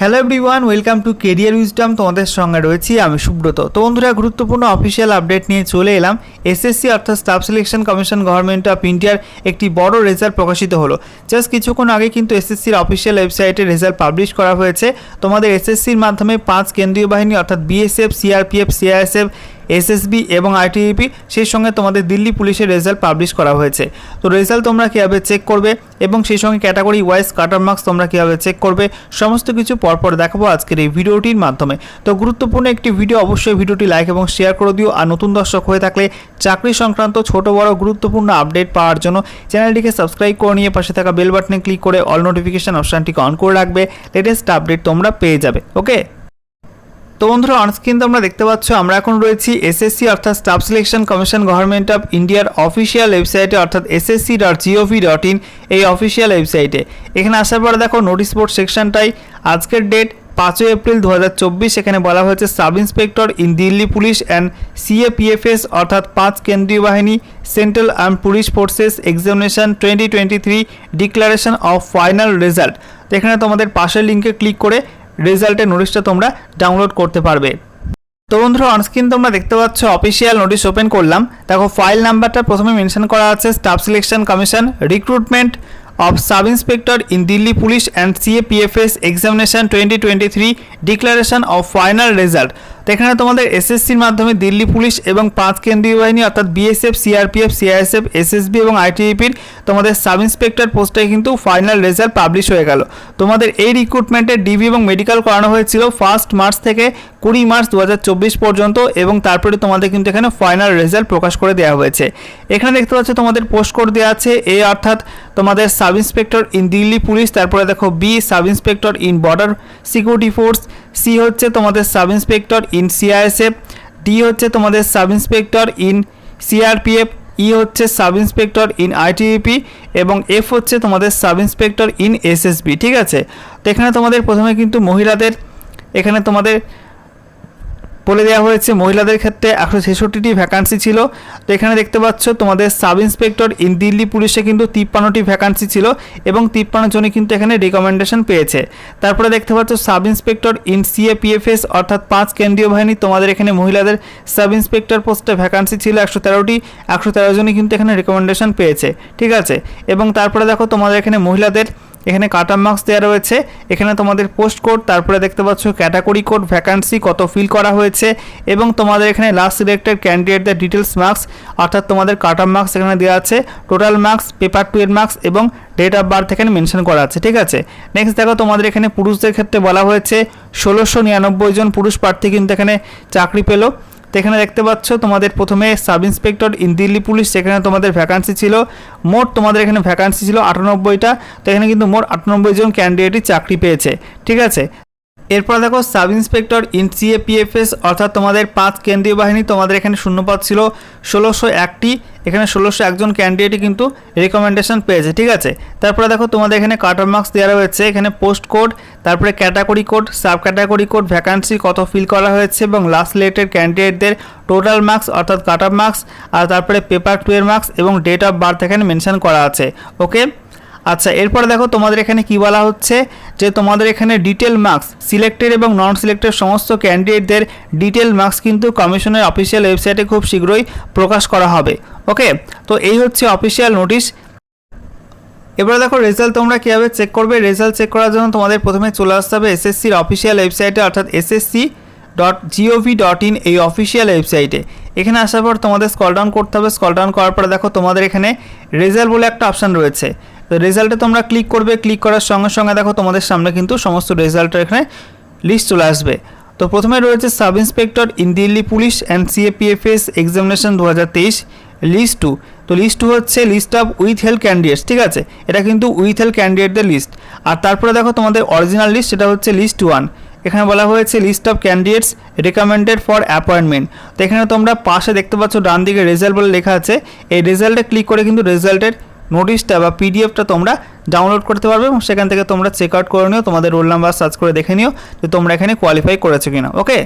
Hello everyone welcome to career wisdom তোমাদের সঙ্গে রয়েছি আমি সুব্রত। তো বন্ধুরা, গুরুত্বপূর্ণ অফিসিয়াল আপডেট নিয়ে চলে এলাম। এসএসসি অর্থাৎ staff selection commission government of ইন্ডিয়ার একটি বড় রেজাল্ট প্রকাশিত হলো। জাস্ট কিছুক্ষণ আগে কিন্তু এসএসসির অফিসিয়াল ওয়েবসাইটে রেজাল্ট পাবলিশ করা হয়েছে। তোমাদের এসএসসির মাধ্যমে পাঁচ কেন্দ্রীয় বাহিনী, অর্থাৎ বিএসএফ সিআরপিএফ সিআইএসএফ এসএসবি এবং আইটিইপি সেই সঙ্গে তোমাদের দিল্লি পুলিশের রেজাল্ট পাবলিশ করা হয়েছে। তো রেজাল্ট তোমরা কীভাবে চেক করবে এবং সেই সঙ্গে ক্যাটাগরি ওয়াইজ কাটার মার্কস তোমরা কীভাবে চেক করবে, সমস্ত কিছু পরপর দেখাবো আজকের এই ভিডিওটির মাধ্যমে। তো গুরুত্বপূর্ণ একটি ভিডিও অবশ্যই ভিডিওটি লাইক এবং শেয়ার করে দিও। আর নতুন দর্শক হয়ে থাকলে চাকরি সংক্রান্ত ছোট বড় গুরুত্বপূর্ণ আপডেট পাওয়ার জন্য চ্যানেলটিকে সাবস্ক্রাইব করে নিয়ে পাশে থাকা বেল বাটনে ক্লিক করে অল নোটিফিকেশন অপশানটিকে অন করে রাখবে। লেটেস্ট আপডেট তোমরা পেয়ে যাবে ওকে তো বন্ধুরা অনস্ক্রিন তোমরা দেখতে পাচ্ছ, আমরা এখন রয়েছি এসএসসি অর্থাৎ staff selection commission government of ইন্ডিয়ার অফিসিয়াল ওয়েবসাইটে অর্থাৎ SSC dot GOV dot in এই অফিসিয়াল ওয়েবসাইটে এখানে আসার পরে দেখো নোটিশ বোর্ড সেকশনটাই আজকের ডেট পাঁচই এপ্রিল দু হাজার চব্বিশ, এখানে বলা হয়েছে sub inspector in Delhi police and CAPFS অর্থাৎ পাঁচ কেন্দ্রীয় বাহিনী central arm police forces examination twenty twenty three declaration of final result এখানে তোমাদের পাশের লিঙ্কে ক্লিক করে রেজাল্টের নোটিশটা তোমরা ডাউনলোড করতে পারবে। তো বন্ধুরা অনস্ক্রিন তোমরা দেখতে পাচ্ছ অফিসিয়াল নোটিশ ওপেন করলাম। দেখো ফাইল নাম্বারটা প্রথমে মেনশন করা আছে staff selection commission recruitment of sub inspector in Delhi police and CAPFS examination twenty twenty three declaration of final result এখানে তোমাদের এসএসসির মাধ্যমে দিল্লি পুলিশ এবং পাঁচ কেন্দ্রীয় বাহিনী, অর্থাৎ বিএসএফ সিআরপিএফ সিআইএসএফ এসএসবি এবং আইটিইপির তোমাদের সাব ইন্সপেক্টর পোস্টে কিন্তু ফাইনাল রেজাল্ট পাবলিশ হয়ে গেল। তোমাদের এই রিক্রুটমেন্টের ডিবি এবং মেডিকেল করানো হয়েছিল ফার্স্ট মার্চ থেকে কুড়ি মার্চ দু হাজার চব্বিশ পর্যন্ত এবং তারপরে তোমাদের কিন্তু এখানে ফাইনাল রেজাল্ট প্রকাশ করে দেওয়া হয়েছে। এখানে দেখতে পাচ্ছ তোমাদের পোস্ট কোড দেওয়া আছে এ অর্থাৎ তোমাদের sub inspector in Delhi police, তারপরে দেখো B sub inspector in border security force C হচ্ছে তোমাদের sub inspector in CISF D হচ্ছে তোমাদের sub inspector in CRPF E হচ্ছে সাব ইন্সপেক্টর ইন আইটিইপি এবং এফ হচ্ছে তোমাদের সাব ইন্সপেক্টর ইন এসএসবি ঠিক আছে? তো এখানে তোমাদের প্রথমে কিন্তু মহিলাদের, এখানে তোমাদের বলে দেওয়া হয়েছে, মহিলাদের ক্ষেত্রে একশো ছেষট্টিটি ভ্যাকান্সি ছিল। তো এখানে দেখতে পাচ্ছ, তোমাদের সাব ইন্সপেক্টর ইন দিল্লি পুলিশে কিন্তু তিপ্পান্নটি ভ্যাকান্সি ছিল এবং তিপ্পান্ন জনই কিন্তু এখানে রিকমেন্ডেশন পেয়েছে। তারপরে দেখতে পাচ্ছ সাব ইন্সপেক্টর ইন সিএপিএফএস অর্থাৎ পাঁচ কেন্দ্রীয় বাহিনী, তোমাদের এখানে মহিলাদের সাব ইন্সপেক্টর পোস্টে ভ্যাকান্সি ছিল একশো তেরোটি, একশো তেরো জনই কিন্তু এখানে রেকমেন্ডেশন পেয়েছে, ঠিক আছে? এবং তারপরে দেখো, তোমাদের এখানে মহিলাদের এখানে কাটার মার্কস দেওয়া রয়েছে। এখানে তোমাদের পোস্ট কোড তারপরে দেখতে পাচ্ছ ক্যাটাগরি কোড ভ্যাকান্সি কত ফিল করা হয়েছে এবং তোমাদের এখানে লাস্ট সিলেক্টেড ক্যান্ডিডেটদের ডিটেলস মার্কস অর্থাৎ তোমাদের কাটার মার্কস এখানে দেওয়া আছে। টোটাল মার্কস পেপার টু এর মার্কস এবং ডেট অফ বার্থ এখানে মেনশন করা আছে, ঠিক আছে? নেক্সট দেখো, তোমাদের এখানে পুরুষদের ক্ষেত্রে বলা হয়েছে, ষোলোশো নিরানব্বই জন পুরুষ প্রার্থী কিন্তু এখানে চাকরি পেল। তো এখানে দেখতে পাচ্ছ, তোমাদের প্রথমে sub inspector in Delhi police, সেখানে তোমাদের ভ্যাকান্সি ছিল। মোট তোমাদের এখানে ভ্যাকান্সি ছিল আটানব্বইটা। তো এখানে কিন্তু মোট আটানব্বই জন ক্যান্ডিডেটই চাকরি পেয়েছে। ঠিক আছে? এরপর দেখো সাব ইন্সপেক্টর ইন সিএপিএফএস অর্থাৎ তোমাদের পাঁচ কেন্দ্রীয় বাহিনী তোমাদের এখানে শূন্যপদ ছিল, ষোলোশো একটি, এখানে ষোলোশো একজন ক্যান্ডিডেটই কিন্তু রেকমেন্ডেশন পেয়েছে, ঠিক আছে? তারপরে দেখো তোমাদের এখানে কাটার মার্কস দেওয়া রয়েছে, এখানে পোস্ট কোড তারপরে category code sub category code vacancy কত ফিল করা হয়েছে এবং লাস্ট লেটের ক্যান্ডিডেটদের টোটাল মার্কস অর্থাৎ কাট অফ মার্কস আর তারপরে পেপার টু এর মার্কস এবং ডেট অফ বার্থ এখানে মেনশন করা আছে ওকে আচ্ছা এরপরে দেখো তোমাদের এখানে কি বলা হচ্ছে? যে তোমাদের এখানে ডিটেল মার্কস সিলেক্টেড এবং নন সিলেক্টেড সমস্ত ক্যান্ডিডেটদের ডিটেল মার্কস কিন্তু কমিশনের অফিসিয়াল ওয়েবসাইটে খুব শীঘ্রই প্রকাশ করা হবে। ওকে তো এই হচ্ছে অফিসিয়াল নোটিশ এবার দেখো রেজাল্ট তোমরা কীভাবে চেক করবে? রেজাল্ট চেক করার জন্য তোমাদের প্রথমে চলে আসতে হবে এসএসসির অফিসিয়াল ওয়েবসাইটে অর্থাৎ SSC dot GOV dot in এই অফিসিয়াল ওয়েবসাইটে এখানে আসার পর তোমাদের স্কল ডাউন করতে হবে। স্কল ডাউন করার পরে দেখো তোমাদের এখানে রেজাল্ট বলে একটা অপশান রয়েছে। তো রেজাল্টে তোমরা ক্লিক করবে ক্লিক করার সঙ্গে সঙ্গে দেখো তোমাদের সামনে কিন্তু সমস্ত রেজাল্টের এখানে লিস্ট চলে আসবে। তো প্রথমে রয়েছে sub inspector in Delhi police and CAPFS examination দু হাজার তেইশ লিস্ট টু তো লিস্ট টু হচ্ছে list of withheld candidates ঠিক আছে? এটা কিন্তু উইথ হেল্প ক্যান্ডিডেটদের লিস্ট আর তারপরে দেখো তোমাদের অরিজিনাল লিস্ট সেটা হচ্ছে লিস্ট ওয়ান এখানে বলা হয়েছে list of candidates recommended for appointment তো এখানে তোমরা পাশে দেখতে পাচ্ছ ডান দিকে রেজাল্ট বলে লেখা আছে। এই রেজাল্টে ক্লিক করে কিন্তু রেজাল্টের নোটিশটা বা পিডিএফটা তোমরা ডাউনলোড করতে পারবে এবং সেখান থেকে তোমরা চেক আউট করে নিও। তোমাদের রোল নাম্বার সার্চ করে দেখে নিও যে তোমরা এখানে কোয়ালিফাই করেছ কিনা ওকে